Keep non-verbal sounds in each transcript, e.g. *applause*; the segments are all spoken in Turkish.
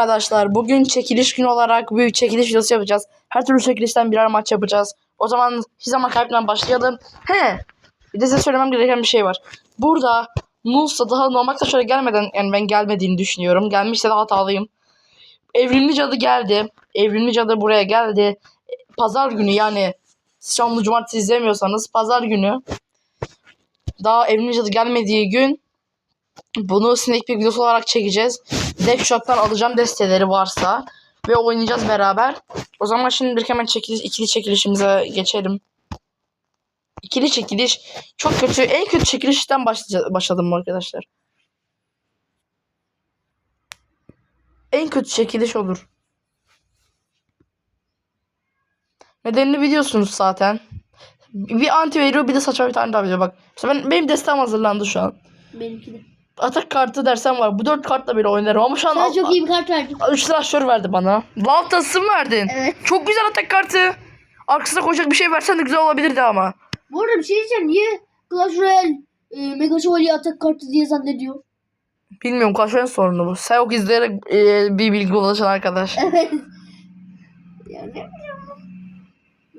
arkadaşlar. Bugün çekiliş günü olarak büyük çekiliş videosu yapacağız. Her türlü çekilişten birer maç yapacağız. O zaman hiç zaman kaybetmeden başlayalım. He. Bir de size söylemem gereken bir şey var. Burada Musa daha normal şöyle gelmeden yani ben gelmediğini düşünüyorum. Gelmişse de hatalıyım. Evrimli cadı geldi. Evrimli cadı buraya geldi. Pazar günü yani Şamlı Cumartesi izlemiyorsanız pazar günü daha evrimli cadı gelmediği gün bunu sneak peek videosu olarak çekeceğiz. Deck Shop'tan alacağım desteleri varsa ve oynayacağız beraber. O zaman şimdi hemen çekiliş, ikili çekilişimize geçelim. İkili çekiliş çok kötü. En kötü çekilişten başladım arkadaşlar. En kötü çekiliş olur. Nedenini biliyorsunuz zaten. Bir anti veriyor bir de saçma bir tane daha veriyor. Bak mesela ben, benim destem hazırlandı şu an. Benimki de. Atak kartı dersem var. Bu dört kartla bile oynarım ama şu an Sana çok iyi bir kart verdim. 3 aşör verdi bana. Lav tası mı verdin? Evet. Çok güzel atak kartı. Arkasına koyacak bir şey versen de güzel olabilirdi ama. Bu arada bir şey diyeceğim. Niye Clash Royale e, Mega Şövalye atak kartı diye zannediyor? Bilmiyorum Clash Royale sorunu bu. Seok izleyerek e, bir bilgi ulaşan arkadaş. Evet. ya ne bileyim.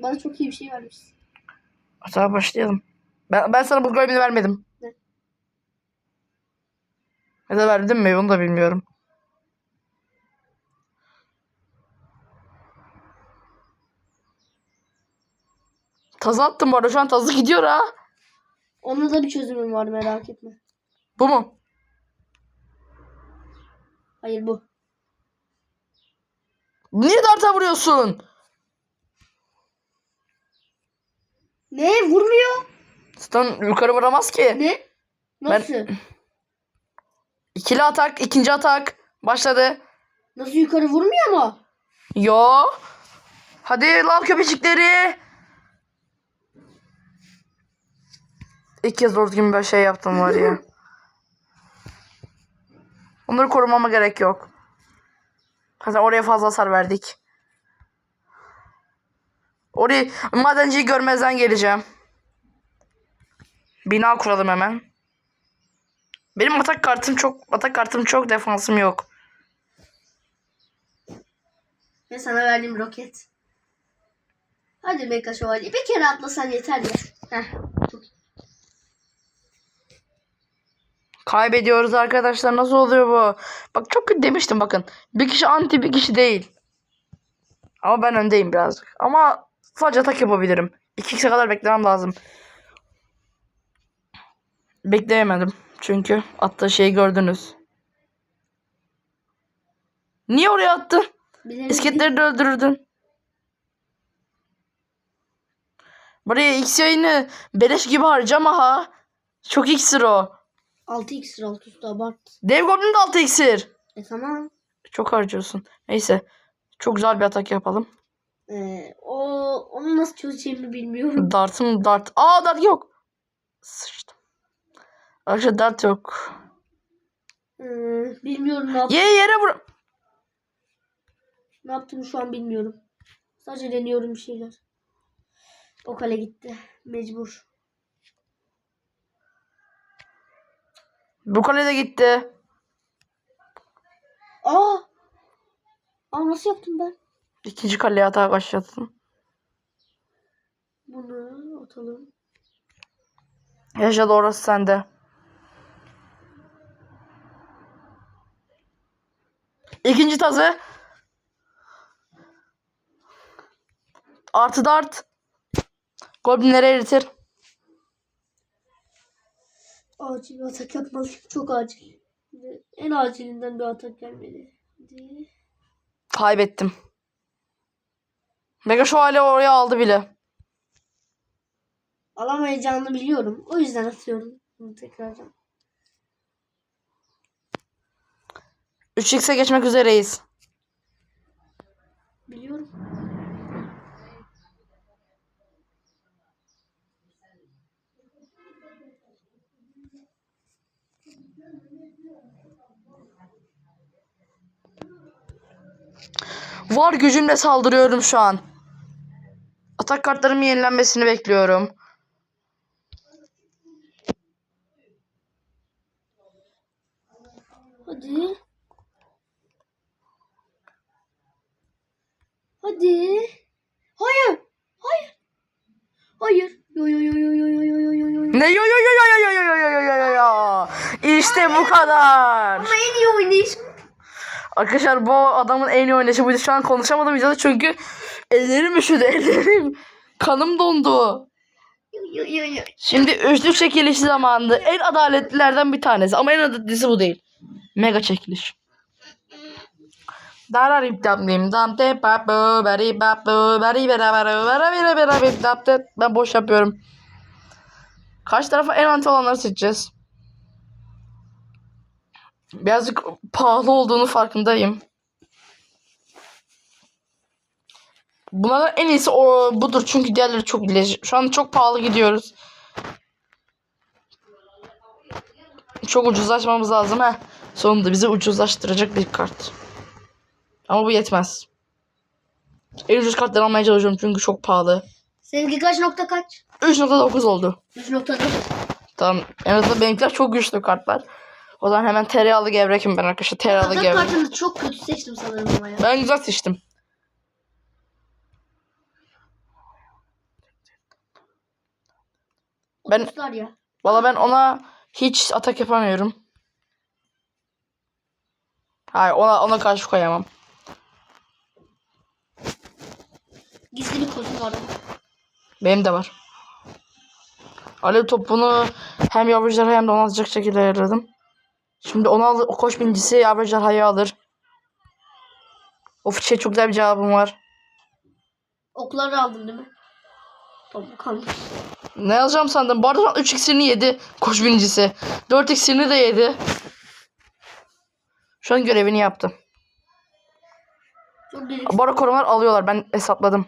Bana çok iyi bir şey vermişsin. Hadi başlayalım. Ben, ben sana bu görevini vermedim. Ya da verdim mi onu da bilmiyorum. Tazı attım bu arada. Şu an tazı gidiyor ha. Onun da bir çözümüm var merak etme. Bu mu? Hayır bu. Niye darta vuruyorsun? Ne? Vurmuyor. Stun yukarı vuramaz ki. Ne? Nasıl? İkili atak, ikinci atak. Başladı. Nasıl yukarı vurmuyor mu? Yo. Hadi lav köpecikleri. İlk kez doğru gibi bir şey yaptım var ya. *laughs* Onları korumama gerek yok. Zaten oraya fazla hasar verdik. Orayı madenciyi görmezden geleceğim. Bina kuralım hemen. Benim atak kartım çok atak kartım çok defansım yok. Ve sana verdiğim roket. Hadi Mega Şövalye. Bir kere atlasan yeter ya. Heh. Kaybediyoruz arkadaşlar. Nasıl oluyor bu? Bak çok kötü demiştim bakın. Bir kişi anti bir kişi değil. Ama ben öndeyim birazcık. Ama sadece atak yapabilirim. İki kişi kadar beklemem lazım. Bekleyemedim. Çünkü attığı şeyi gördünüz. Niye oraya attı? Bilerek İsketleri de öldürürdün. Buraya X yayını beleş gibi harcama ha. Çok iksir o. 6 x alt üstü abart. Dev Goblin de 6 iksir. E tamam. Çok harcıyorsun. Neyse. Çok güzel bir atak yapalım. Ee, o onu nasıl çözeceğimi bilmiyorum. Dartım dart. Aa dart yok. Sıçtım. Dart yok. Ee, bilmiyorum ne, yap Ye yere vur. ne yaptığımı şu an bilmiyorum. Sadece deniyorum bir şeyler. O kale gitti. Mecbur. Bu kale de gitti. Aa! Aa nasıl yaptım ben? İkinci kaleye atak başlattım. Bunu atalım. Yaşadı orası sende. İkinci tazı. Artı dart. Goblinleri eritir. Acil bir atak yapmalıyım. Çok acil. En acilinden bir atak gelmeli. Kaybettim. Mega Şövalye oraya aldı bile. Alamayacağını biliyorum. O yüzden atıyorum. Tekrardan. 3x'e geçmek üzereyiz. Biliyorum. Var gücümle saldırıyorum şu an. Atak kartlarımın yenilenmesini bekliyorum. Hadi. Hadi. Hayır. Hayır. Hayır. Yo yo yo yo yo yo yo yo yo yo. Ne yo yo yo yo yo yo yo yo yo yo yo. İşte bu kadar. Ama en iyi oynayış. Arkadaşlar bu adamın en iyi oynayışı buydu. Şu an konuşamadım videoda çünkü ellerim üşüdü ellerim. Kanım dondu. Şimdi üçlük çekiliş zamanı. En adaletlilerden bir tanesi. Ama en adaletlisi bu değil. Mega çekiliş. Dararip dam dim dam te pa bu bari pa bu bari bera bera bera bera bera bera dap te. Ben boş yapıyorum. Kaç tarafa en anti olanları seçeceğiz. Birazcık pahalı olduğunu farkındayım. Bunlardan en iyisi o budur çünkü diğerleri çok leş. Şu an çok pahalı gidiyoruz. Çok ucuzlaşmamız lazım ha. Sonunda bizi ucuzlaştıracak bir kart. Ama bu yetmez. En ucuz kartları almaya çalışıyorum çünkü çok pahalı. Seninki kaç nokta kaç? 3.9 oldu. 3.4. Tamam. En azından benimkiler çok güçlü kartlar. O zaman hemen tereyağlı gevrekim ben arkadaşlar. Tereyağlı gevrek. kartını çok kötü seçtim sanırım ama ya. Ben güzel seçtim. Ben- ya. Valla ben ona hiç atak yapamıyorum. Hayır ona ona karşı koyamam. Gizli bir kozum var. Benim de var. Alev topunu hem yavruculara hem de ona alacak şekilde ayarladım. Şimdi onu al, o koş binicisi yavruculara alır. Of şey çok güzel bir cevabım var. Okları aldın değil mi? Tamam kalmış. Ne yazacağım sandım? Bu arada şu an 3 iksirini yedi koş binicisi. 4 iksirini de yedi. Şu an görevini yaptı. Çok delik. Bu arada korumalar alıyorlar. Ben hesapladım.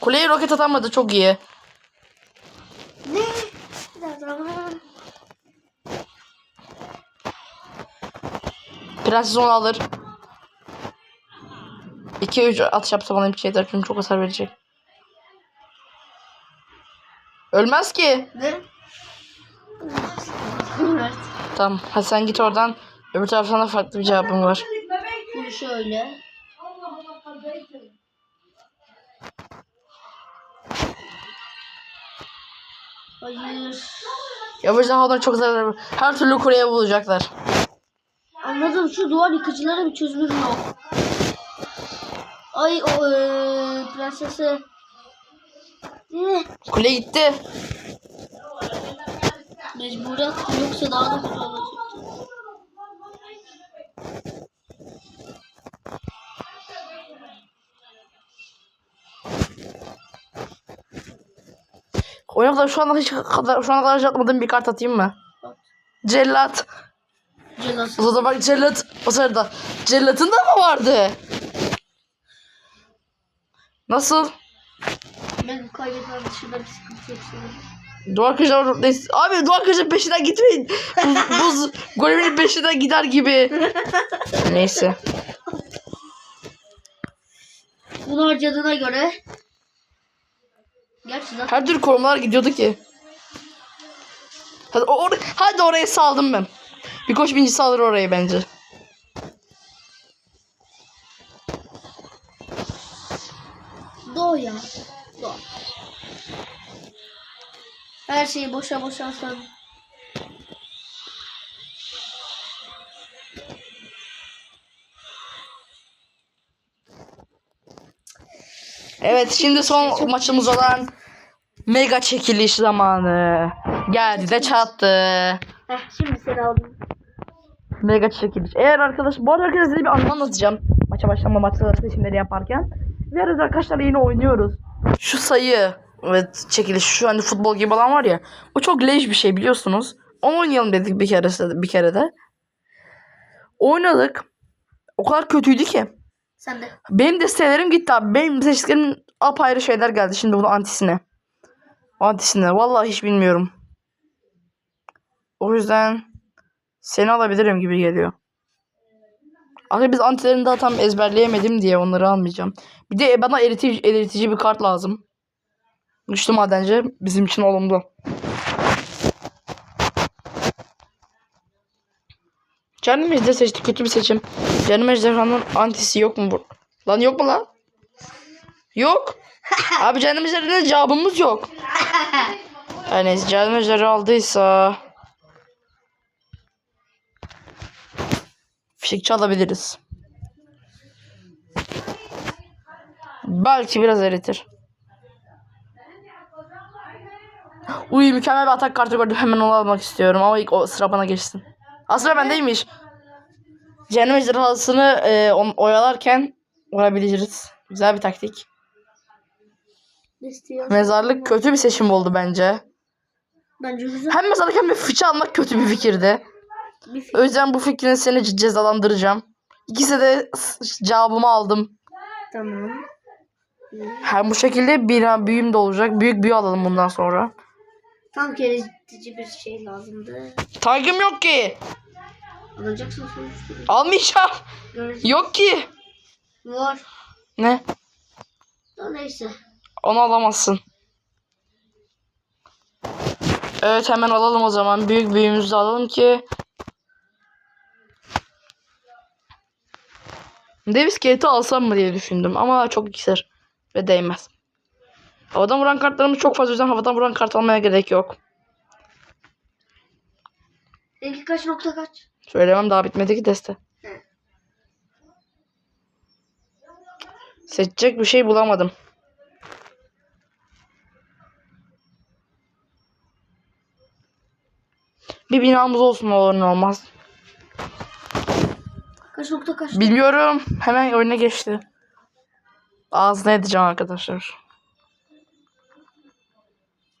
Kuleye roket atamadı. Çok iyi. Ne? Prenses onu alır. 2-3 atış yapsa bana bir şey yeter. Çünkü çok hasar verecek. Ölmez ki. Ne? Tamam. Hadi sen git oradan. Öbür taraftan da farklı bir cevabım var. Şöyle. Hayır. Yavaş daha çok zarar Her türlü kuleye bulacaklar. Anladım şu duvar yıkıcılara bir çözümüm yok. Ay o eee prensesi. Ne? Kule gitti. Mecburen yoksa daha da kötü olacaktı. Oyuna kadar şu ana hiç kadar şu ana kadar hiç atmadığım bir kart atayım mı? Cellat. Celasız. O da bak cellat. O sırada. Cellatın da mı vardı? Nasıl? Ben kaybetmem dışında bir sıkıntı yok sanırım. Duvar kırıcılar Abi duvar kırıcının peşinden gitmeyin. Bu- Buz golemin peşinden gider gibi. Neyse. Bunu harcadığına göre Gerçi zaten Her türlü korumalar gidiyordu ki. Hadi, or hadi oraya saldım ben. Bir koç binicisi alır orayı bence. Doğu ya. Doğu. Her şeyi boşa boşa sen. Evet şimdi son maçımız olan mega çekiliş zamanı. Geldi de çattı. Heh şimdi seni aldım. Mega çekiliş. Eğer arkadaş bu arada arkadaşlar size bir anlam anlatacağım. Maça başlama maçta seçimleri yaparken. Ve arada arkadaşlar yine oynuyoruz. Şu sayı evet çekiliş şu hani futbol gibi olan var ya. O çok leş bir şey biliyorsunuz. Onu oynayalım dedik bir kere bir kere de. Oynadık. O kadar kötüydü ki. Sen de. Benim de sitelerim gitti abi. Benim seçtiklerim apayrı şeyler geldi şimdi bunun antisine. Antisine. Vallahi hiç bilmiyorum. O yüzden seni alabilirim gibi geliyor. Aslında biz antilerini daha tam ezberleyemedim diye onları almayacağım. Bir de bana eritici, eritici bir kart lazım. Güçlü madenci bizim için olumlu. Canım ejder seçtik. Kötü bir seçim. Canım ejderhanın antisi yok mu bu? Lan yok mu lan? Yok. *laughs* Abi canım ejderhanın cevabımız yok. Yani canım ejderi aldıysa... Fişekçi alabiliriz. Belki biraz eritir. Uy mükemmel bir atak kartı gördüm. Hemen onu almak istiyorum ama ilk o sıra bana geçsin. Aslında bendeymiş. Cehennem ejderhasını e, oyalarken vurabiliriz. Güzel bir taktik. İstiyorsan. Mezarlık kötü bir seçim oldu bence. Bence güzel. Hem mezarlık hem de fıçı almak kötü bir fikirdi. Bir fikir. O yüzden bu fikrin seni ce- cezalandıracağım. İkisi de s- cevabımı aldım. Tamam. Hem bu şekilde bir büyüm de olacak. Büyük büyü alalım bundan sonra. Tam keritici bir şey lazımdı. Tankım yok ki. Alacaksın sonuçta. Almayacağım. Göreceğiz. Yok ki. Var. Ne? Da neyse. Onu alamazsın. Evet hemen alalım o zaman. Büyük büyüğümüzü alalım ki. Dev iskeleti alsam mı diye düşündüm ama çok iksir ve değmez. Havadan vuran kartlarımız çok fazla o yüzden havadan vuran kart almaya gerek yok. Seninki kaç nokta kaç? Söylemem daha bitmedi ki. Hı. Seçecek bir şey bulamadım. Bir binamız olsun olur ne olmaz. Kaç nokta kaç? Bilmiyorum. Hemen oyuna geçti. Ağzına edeceğim arkadaşlar.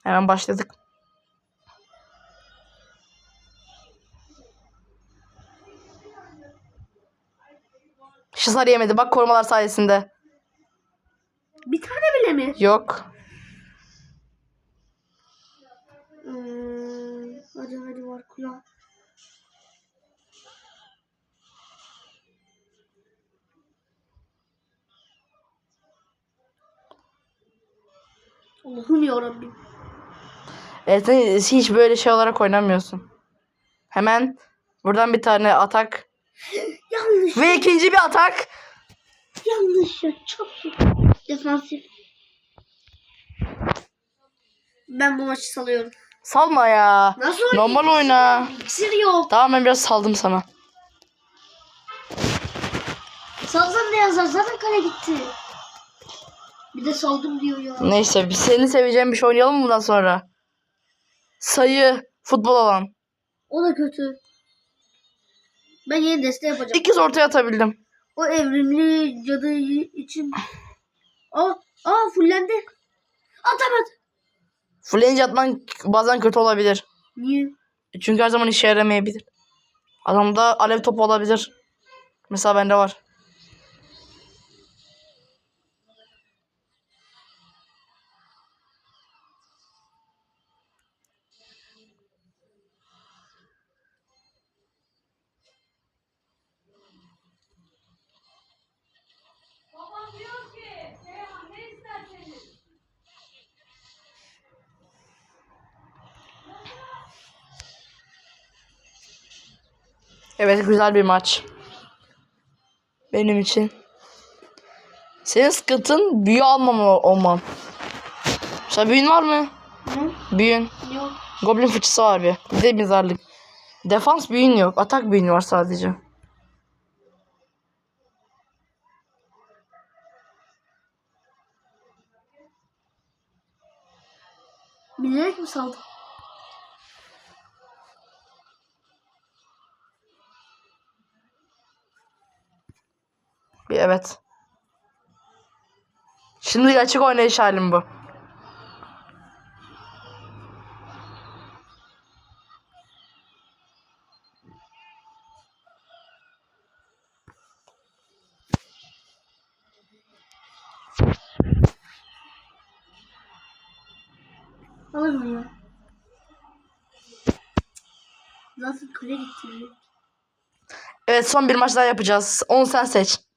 Hemen başladık. Şısar yemedi. Bak korumalar sayesinde. Bir tane bile mi? Yok. Hmm, hadi hadi var kulağı. Allah'ım yarabbim. Evet sen hiç böyle şey olarak oynamıyorsun. Hemen buradan bir tane atak. *laughs* Yanlış. Ve ikinci bir atak. Yanlış ya. Çok. Defansif. Ben bu maçı salıyorum. Salma ya. Nasıl Normal oyna. İksir yok. Tamam ben biraz saldım sana. Salsam ne yazar? Zaten kale gitti. Bir de saldım diyor ya. Neyse biz seni seveceğim bir şey oynayalım mı bundan sonra? Sayı, futbol alan. O da kötü. Ben yeni deste yapacağım. İkiz ortaya atabildim. O evrimli cadı için. Aa, aa fullendi. Atamadı. Flange atman bazen kötü olabilir. Niye? Çünkü her zaman işe yaramayabilir. Adamda alev topu olabilir. Mesela bende var. Evet güzel bir maç. Benim için. Senin sıkıntın büyü almam olmam. Mesela büyün var mı? Ne? Büyün. Yok. Goblin fıçısı var bir. Bir de mizarlık. Defans büyün yok. Atak büyün var sadece. Bilerek mi saldın? Bir evet. Şimdi açık oynayış halim bu. Mı ya? Nasıl kale gitti? Evet son bir maç daha yapacağız. Onu sen seç.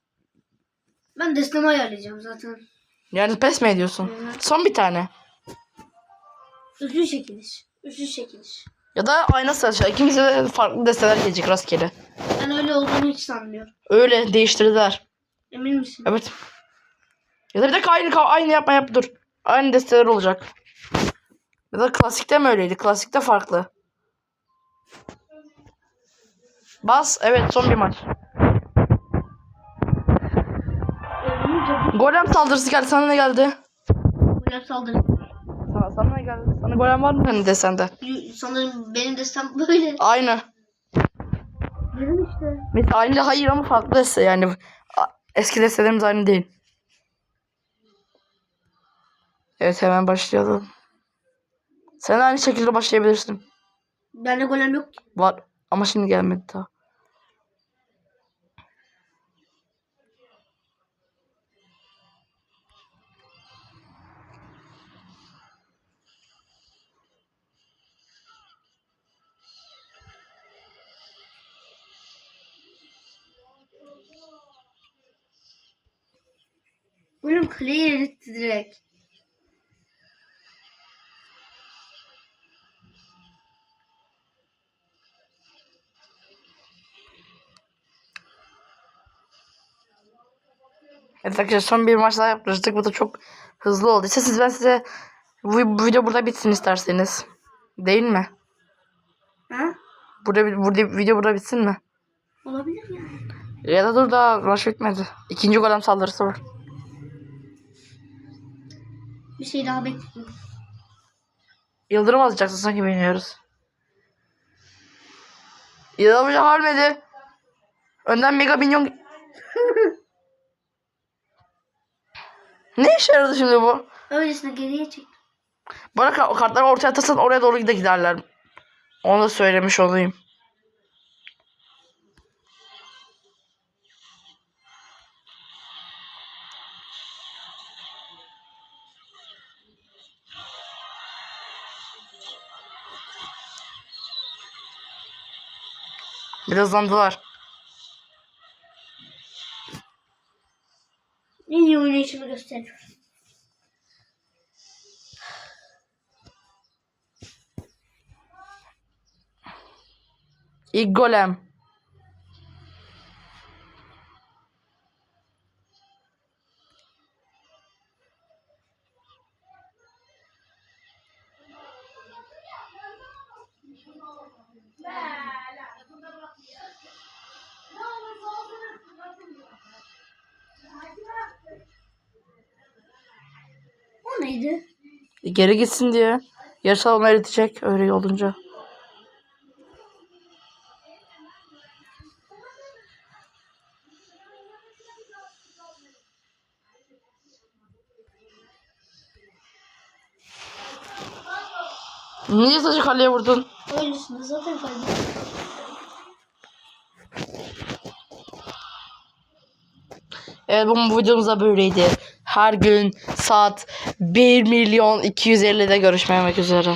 Ben destemi ayarlayacağım zaten. Yani pes mi ediyorsun? Hı. Son bir tane. Üçlü çekiliş. Üçlü çekiliş. Ya da aynı sırada. İkimize de farklı desteler gelecek rastgele. Ben öyle olduğunu hiç sanmıyorum. Öyle değiştirdiler. Emin misin? Evet. Ya da bir dakika aynı aynı yapma yap dur. Aynı desteler olacak. Ya da klasikte mi öyleydi? Klasikte farklı. Bas. Evet son bir maç. Golem saldırısı geldi. Sana ne geldi? Golem saldırı. Sana, sana ne geldi? Sana golem var mı senin desende? Sanırım benim destem böyle. Aynı. Benim işte. Mesela aynı hayır ama farklı deste yani. Eski destelerimiz aynı değil. Evet hemen başlayalım. Sen aynı şekilde başlayabilirsin. Bende golem yok ki. Var ama şimdi gelmedi daha. Golem kaleyi eritti direkt. Evet arkadaşlar son bir maç daha yapmıştık. Bu da çok hızlı oldu. İşte siz ben size bu, bu video burada bitsin isterseniz. Değil mi? Ha? Burada, burada video burada bitsin mi? Olabilir yani. Ya da dur daha maç bitmedi. İkinci golem saldırısı var. Bir şey daha bekliyorum. Yıldırım alacaksın sanki bilmiyoruz. Yıldırım Hoca halmedi. Önden mega minyon... *laughs* ne işe yaradı şimdi bu? Öylesine geriye çek. Bana kartları ortaya atarsan oraya doğru da giderler. Onu da söylemiş olayım. Hızlandılar. En iyi oynayışımı gösteriyorum. İlk golem. O neydi? Geri gitsin diye. Yarışal onu eritecek öyle olunca. Niye sadece kaleye vurdun? Öylesine zaten kaybettim. Evet bu, videomuz da böyleydi. Her gün saat 1 milyon 250'de görüşmek üzere.